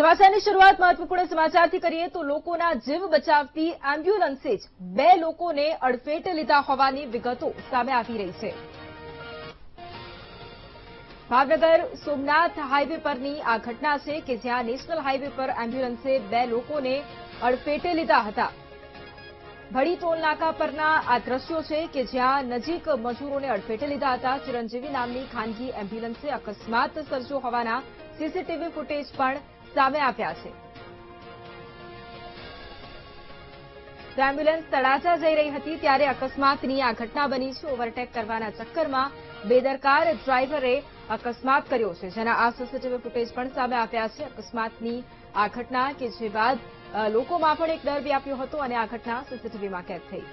સમાચારની શરૂઆત મહત્વપૂર્ણ સમાચારથી કરીએ તો લોકોના જીવ બચાવતી એમ્બ્યુલન્સે જ બે લોકોને અડફેટે લીધા હોવાની વિગતો સામે આવી રહી છે. ભાવનગર સોમનાથ હાઈવે પરની આ ઘટના છે કે જ્યાં નેશનલ હાઈવે પર એમ્બ્યુલન્સે બે લોકોને અડફેટે લીધા હતા. ભડી ટોલનાકા પરના આ દ્રશ્યો છે કે જ્યાં નજીક મજૂરોને અડફેટે લીધા હતા. ચિરંજીવી નામની ખાનગી એમ્બ્યુલન્સે અકસ્માત સર્જ્યો હોવાના સીસીટીવી ફૂટેજ પણ સામે આવ્યા છે. એમ્બ્યુલન્સ તળાજા જઈ રહી હતી ત્યારે અકસ્માતની આ ઘટના બની છે. ઓવરટેક કરવાના ચક્કરમાં બેદરકાર ડ્રાઈવરે અકસ્માત કર્યો છે. જેના આ સીસીટીવી ફૂટેજ પણ સામે આવ્યા છે. અકસ્માતની આ ઘટના કે જે બાદ લોકોમાં પણ એક ડર વ્યાપ્યો હતો અને આ ઘટના સીસીટીવીમાં કેદ થઈ.